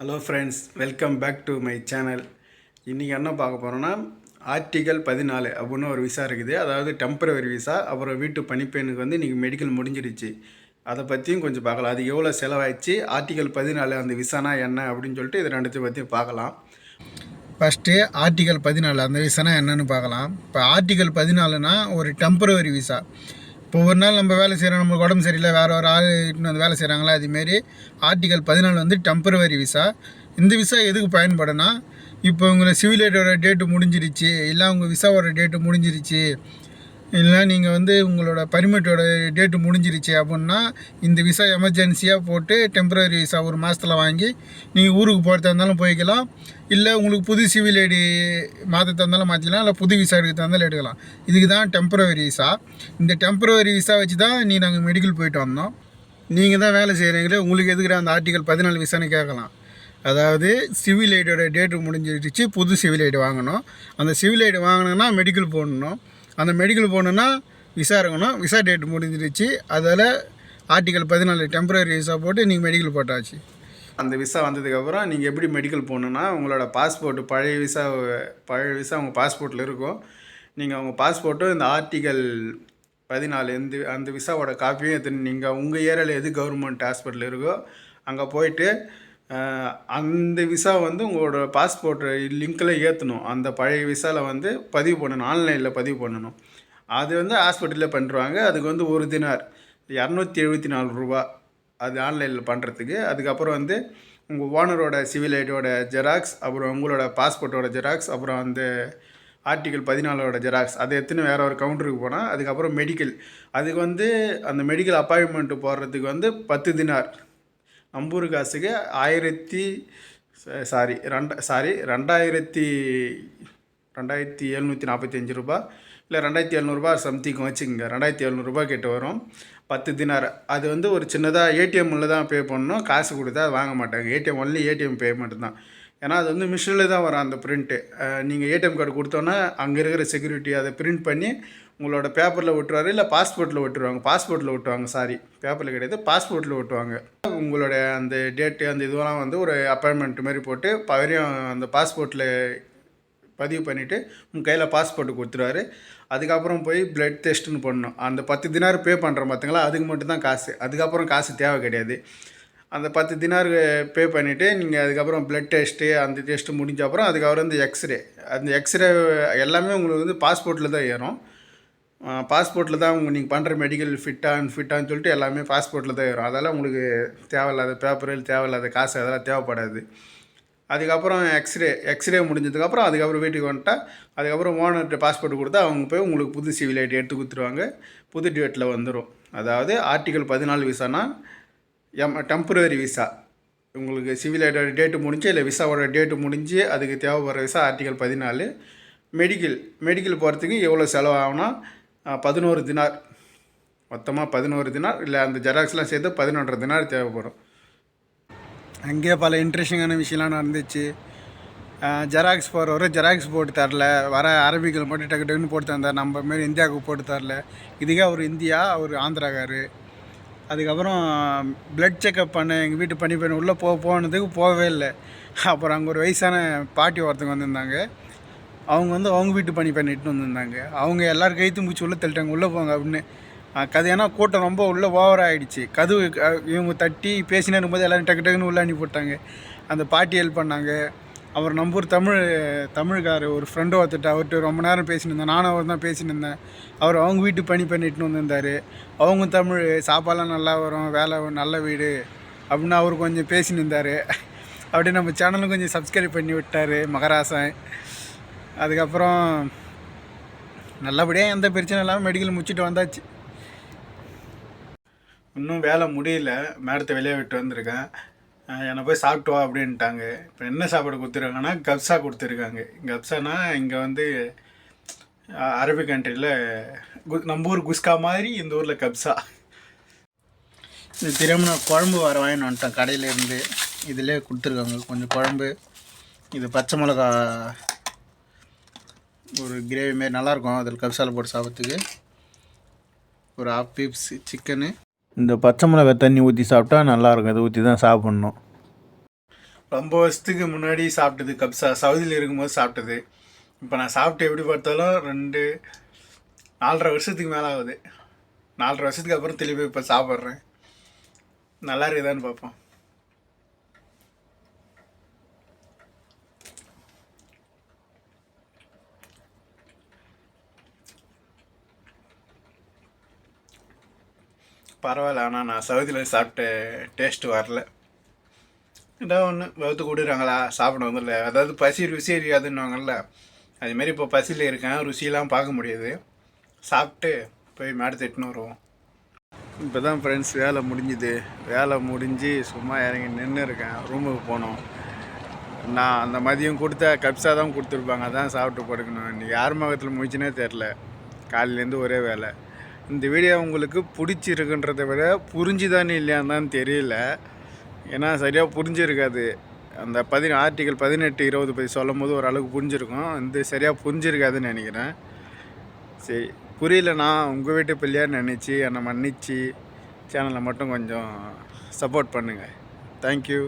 Hello friends welcome back to my channel இன்றைக்கி என்ன பார்க்க போகிறோன்னா ஆர்டிகல் பதினாலு அப்படின்னு ஒரு விசா இருக்குது. அதாவது டெம்பரவரி விசா அப்புறம் வீட்டு பணிப்பெண்ணுக்கு வந்து இன்றைக்கி மெடிக்கல் முடிஞ்சிருச்சு. அதை பற்றியும் கொஞ்சம் பார்க்கலாம். அது எவ்வளோ செலவாயிடுச்சு? ஆர்டிகல் பதினாலு அந்த விசானா என்ன அப்படின்னு சொல்லிட்டு இது ரெண்டுத்தையும் பற்றியும் பார்க்கலாம். ஃபஸ்ட்டு ஆர்டிகல் பதினாலு அந்த விசானா என்னன்னு பார்க்கலாம். இப்போ ஆர்டிகல் பதினாலுனா ஒரு டெம்பரவரி விசா இப்போ ஒரு நாள் நம்ம வேலை செய்கிறோம் நம்மளுக்கு உடம்பு சரியில்லை வேறு ஒரு ஆள் இட்டுன்னு வந்து வேலை செய்கிறாங்களா அதுமாரி ஆர்டிகல் பதினாலு வந்து டெம்பரவரி விசா இந்த விசா எதுக்கு பயன்படுனா இப்போ உங்களை சிவிலேட்டோட டேட்டு முடிஞ்சிருச்சு இல்லை உங்கள் விசாவோட டேட்டு முடிஞ்சிருச்சு இல்லை நீங்கள் வந்து உங்களோட பர்மிட்டோட டேட்டு முடிஞ்சிருச்சு அப்படின்னா இந்த விசா எமர்ஜென்சியாக போட்டு டெம்பரரி விசா ஒரு மாதத்தில் வாங்கி நீங்கள் ஊருக்கு போகிறதா இருந்தாலும் போய்க்கலாம். இல்லை உங்களுக்கு புது சிவில் ஐடி மாற்றத்தா இருந்தாலும் மாற்றிக்கலாம் இல்லை புது விசா எடுக்க இருந்தாலும் எடுக்கலாம். இதுக்கு தான் டெம்பரவரி விசா இந்த டெம்பரவரி விசா வச்சு தான் நீ நாங்கள் மெடிக்கல் போயிட்டு வந்தோம். நீங்கள் தான் வேலை செய்கிறீங்களே உங்களுக்கு எதுக்குற அந்த ஆர்டிகல் பதினாலு விசான்னு கேட்கலாம். அதாவது சிவில் ஐடியோட டேட்டு முடிஞ்சிருச்சு புது சிவில் ஐடி வாங்கணும். அந்த சிவில் ஐடி வாங்கினோன்னா மெடிக்கல் போடணும். அந்த மெடிக்கல் போகணுன்னா விசா இருக்கணும் விசா டேட் முடிஞ்சிருச்சு. அதில் ஆர்டிக்கல் பதினாலு டெம்பரரி விசா போட்டு நீங்கள் மெடிக்கல் போட்டாச்சு. அந்த விசா வந்ததுக்கப்புறம் நீங்கள் எப்படி மெடிக்கல் போகணுன்னா உங்களோட பாஸ்போர்ட் பழைய விசா பழைய விசா உங்கள் பாஸ்போர்ட்டில் இருக்கும். நீங்கள் உங்கள் பாஸ்போர்ட்டும் இந்த ஆர்டிக்கல் பதினாலு இந்த அந்த விசாவோட காப்பியும் எத்தனை நீங்கள் உங்கள் ஏரியாவில் எது கவர்மெண்ட் ஹாஸ்பிட்டல் இருக்கோ அங்கே போயிட்டு அந்த விசா வந்து உங்களோட பாஸ்போர்ட் லிங்க்கில் ஏற்றணும் அந்த பழைய விசாவில் வந்து பதிவு பண்ணணும். ஆன்லைனில் பதிவு பண்ணணும். அது வந்து ஹாஸ்பிட்டலில் பண்ணுறாங்க அதுக்கு வந்து ஒரு தினார். இரநூத்தி எழுபத்தி நாலு ரூபா. அது ஆன்லைனில் பண்ணுறதுக்கு அதுக்கப்புறம் வந்து உங்கள் ஓனரோட சிவில் ஐடியோட ஜெராக்ஸ் அப்புறம் உங்களோட பாஸ்போர்ட்டோட ஜெராக்ஸ் அப்புறம் அந்த ஆர்டிகல் பதினாலோட ஜெராக்ஸ் அதை எடுத்துன்னு வேறு ஒரு கவுண்டருக்கு போனால் அதுக்கப்புறம் மெடிக்கல் அதுக்கு வந்து அந்த மெடிக்கல் அப்பாயின்மெண்ட்டு போடுறதுக்கு வந்து பத்து தினார். அம்பூர் காசுக்கு ஆயிரத்தி சாரி ரெண்ட சாரி ரெண்டாயிரத்தி ரெண்டாயிரத்தி எழுநூற்றி நாற்பத்தஞ்சு ரூபா இல்லை ரெண்டாயிரத்தி எழுநூறுபா சம்திங் வச்சுக்கோங்க. ரெண்டாயிரத்தி எழுநூறுபா கிட்ட வரும். பத்து தினார் அது வந்து ஒரு சின்னதாக ஏடிஎம்மில் தான் பே பண்ணணும். காசு கொடுத்தா வாங்க மாட்டாங்க. ஏடிஎம் ஒன்லி ஏடிஎம் பேமெண்ட் தான். ஏன்னா அது வந்து மிஷினில் தான் வரும் அந்த பிரிண்ட்டு நீங்கள் ஏடிஎம் கார்டு கொடுத்தோன்னா அங்கே இருக்கிற செக்யூரிட்டி அதை பிரிண்ட் பண்ணி உங்களோட பேப்பரில் ஒட்டுவார் இல்லை பாஸ்போர்ட்டில் விட்டுருவாங்க பாஸ்போர்ட்டில் ஒட்டுவாங்க சாரி பேப்பரில் கிடையாது பாஸ்போர்ட்டில் ஒட்டுவாங்க. உங்களோட அந்த டேட்டு அந்த இதுவெல்லாம் வந்து ஒரு அப்பாயின்மெண்ட் மாதிரி போட்டு பவரையும் அந்த பாஸ்போர்ட்டில் பதிவு பண்ணிவிட்டு உங்கள் கையில் பாஸ்போர்ட்டு கொடுத்துருவாரு. அதுக்கப்புறம் போய் பிளட் டெஸ்ட்டுன்னு பண்ணணும் அந்த பத்து தினார் பே பண்ணுறோம் பார்த்தீங்களா அதுக்கு மட்டும்தான் காசு. அதுக்கப்புறம் காசு தேவை கிடையாது. அந்த பத்து தினார் பே பண்ணிவிட்டு நீங்கள் அதுக்கப்புறம் ப்ளட் டெஸ்ட்டு அந்த டெஸ்ட்டு முடிஞ்ச அப்புறம் அதுக்கப்புறம் வந்து எக்ஸ்ரே அந்த எக்ஸ்ரே எல்லாமே உங்களுக்கு வந்து பாஸ்போர்ட்டில் தான் ஏறும். பாஸ்போர்ட்டில் தான் உங்கள் நீங்கள் பண்ணுற மெடிக்கல் ஃபிட்டான்னு ஃபிட்டான்னு சொல்லிட்டு எல்லாமே பாஸ்போர்ட்டில் தான் ஏறும். அதெல்லாம் உங்களுக்கு தேவையில்லாத பேப்பர் தேவையில்லாத காசு அதெல்லாம் தேவைப்படாது. அதுக்கப்புறம் எக்ஸ்ரே எக்ஸ்ரே முடிஞ்சதுக்கப்புறம் அதுக்கப்புறம் வீட்டுக்கு வந்துட்டா அதுக்கப்புறம் ஓனர்கிட்ட பாஸ்போர்ட் கொடுத்தா அவங்க போய் உங்களுக்கு புது சிவில் ஐடி எடுத்து கொடுத்துருவாங்க. புது டேட்டில் வந்துடும் அதாவது ஆர்டிகல் பதினாலு விசானா எம் டெம்பரரி விசா உங்களுக்கு சிவில் டேட்டு முடிஞ்சு இல்லை விசாவோட டேட்டு முடிஞ்சு அதுக்கு தேவைப்படுற விசா ஆர்டிகல் பதினாலு. மெடிக்கல் மெடிக்கல் போகிறதுக்கு எவ்வளோ செலவாகும்னா பதினோரு தினார். மொத்தமாக பதினோரு தினார் இல்லை அந்த ஜெராக்ஸ்லாம் சேர்த்து பதினொன்றரை தினார் தேவைப்படும். அங்கேயே பல இன்ட்ரெஸ்டிங்கான விஷயம்லாம் நடந்துச்சு. ஜெராக்ஸ் போகிறவர் ஜெராக்ஸ் போட்டு தரல. வர அரபிகள் மட்டும் டக்கு டக்குன்னு போட்டு தந்தார். நம்ம மாரி இந்தியாவுக்கு போட்டு தரல. இதுக்கே அவர் இந்தியா அவர் ஆந்திராக்காரு. அதுக்கப்புறம் பிளட் செக்கப் பண்ண எங்கள் வீட்டு பண்ணி பெண் உள்ளே போ போனதுக்கு போகவே இல்லை. அப்புறம் அங்கே ஒரு வயசான பாட்டி ஒருத்தங்க வந்திருந்தாங்க. அவங்க வந்து அவங்க வீட்டு பணி பண்ணிட்டு வந்திருந்தாங்க. அவங்க எல்லாரும் கைத்து மூச்சு உள்ளே தள்ளிட்டாங்க உள்ளே போங்க அப்படின்னு. கது ஏன்னா கூட்டம் ரொம்ப உள்ளே ஓவர் ஆகிடுச்சு கதவு இவங்க தட்டி பேசினே இருக்கும்போது எல்லோரும் டக்கு டக்குன்னு உள்ளே அனுப்பி விட்டாங்க அந்த பாட்டி ஹெல்ப் பண்ணாங்க. அவர் நம்பூர் தமிழ் தமிழ்கார் ஒரு ஃப்ரெண்டு ஒருத்தட்ட அவர்கிட்ட ரொம்ப நேரம் பேசின்னு இருந்தேன். நானும் அவர் தான் பேசின்னு இருந்தேன். அவர் அவங்க வீட்டு பணி பண்ணிட்டு வந்திருந்தார் அவங்க தமிழ் சாப்பாடெலாம் நல்லா வரும் வேலை நல்ல வீடு அப்படின்னு அவர் கொஞ்சம் பேசின்னு இருந்தார். அப்படியே நம்ம சேனலும் கொஞ்சம் சப்ஸ்கிரைப் பண்ணி விட்டார் மகராசன். அதுக்கப்புறம் நல்லபடியாக எந்த பிரச்சனையும் இல்லாமல் மெடிக்கல் முடிச்சுட்டு வந்தாச்சு. இன்னும் வேலை முடியல. மேடத்தை வெளியே விட்டு வந்திருக்கேன். என்னை போய் சாப்பிட்டு வா அப்படின்ட்டாங்க. இப்போ என்ன சாப்பாடு கொடுத்துருக்காங்கன்னா கப்ஸா கொடுத்துருக்காங்க. கப்ஸானா இங்கே வந்து அரபிக் அரபி கண்ட்ரியில் கு நம்ம ஊர் குஸ்கா மாதிரி இந்த ஊரில் கப்ஸா இந்த திரும்ப நான் குழம்பு வர வாங்கிட்டு வந்துட்டேன் கடையிலேருந்து இதிலே கொடுத்துருக்காங்க. கொஞ்சம் குழம்பு. இது பச்சை மிளகா ஒரு கிரேவி மாரி நல்லாயிருக்கும் அதில் கப்சாவில் போட்டு சாப்பிட்றதுக்கு. ஒரு ஹாஃப் பீப்ஸ் சிக்கனு இந்த பச்சை மிளகாய் தண்ணி ஊற்றி சாப்பிட்டா நல்லாயிருக்கும் இதை ஊற்றி தான் சாப்பிட்ணும். ரொம்ப வருஷத்துக்கு முன்னாடி சாப்பிட்டது கப்ஸா சவுதியில் இருக்கும்போது சாப்பிட்டது. இப்போ நான் சாப்பிட்டு எப்படி பார்த்தாலும் ரெண்டு நாலரை வருஷத்துக்கு மேலே ஆகுது. நாலரை வருஷத்துக்கு அப்புறம் திருப்பி இப்போ சாப்பிட்றேன். நல்லா இருக்குதான்னு பார்ப்போம். பரவாயில்ல ஆனால் நான் சவுதியில் சாப்பிட்ட டேஸ்ட்டு வரல. ஏதோ ஒன்று வகுத்து கொடுக்குறாங்களா சாப்பிட வந்துடல அதாவது பசி ருசி இருக்காதுன்னுவாங்கல்ல அதுமாரி இப்போ பசியில் இருக்கேன் ருசியெல்லாம் பார்க்க முடியாது. சாப்பிட்டு போய் மேடை தட்டுன்னு வருவோம். இப்போ தான் ஃப்ரெண்ட்ஸ் வேலை முடிஞ்சுது. வேலை முடிஞ்சு சும்மா இறங்கி நின்று இருக்கேன். ரூமுக்கு போனோம். நான் அந்த மதியம் கொடுத்த கப்ஸா தான் கொடுத்துருப்பாங்க. அதான் சாப்பிட்டு படுக்கணும். இன்றைக்கி யார் முகத்தில் முடிச்சுனே தெரில காலையிலேருந்து ஒரே வேலை. இந்த வீடியோ உங்களுக்கு பிடிச்சிருக்குன்றத விட புரிஞ்சுதானே இல்லையான்னு தெரியல. ஏன்னா சரியாக புரிஞ்சிருக்காது. அந்த பதின ஆர்டிகல் பதினெட்டு இருபது பற்றி சொல்லும் போது ஓரளவுக்கு புரிஞ்சிருக்கும். இந்த சரியாக புரிஞ்சிருக்காதுன்னு நினைக்கிறேன். சரி புரியலண்ணா உங்கள் வீட்டு பிள்ளையார் நினச்சி என்னை மன்னிச்சு சேனலை மட்டும் கொஞ்சம் சப்போர்ட் பண்ணுங்கள் தேங்க்யூ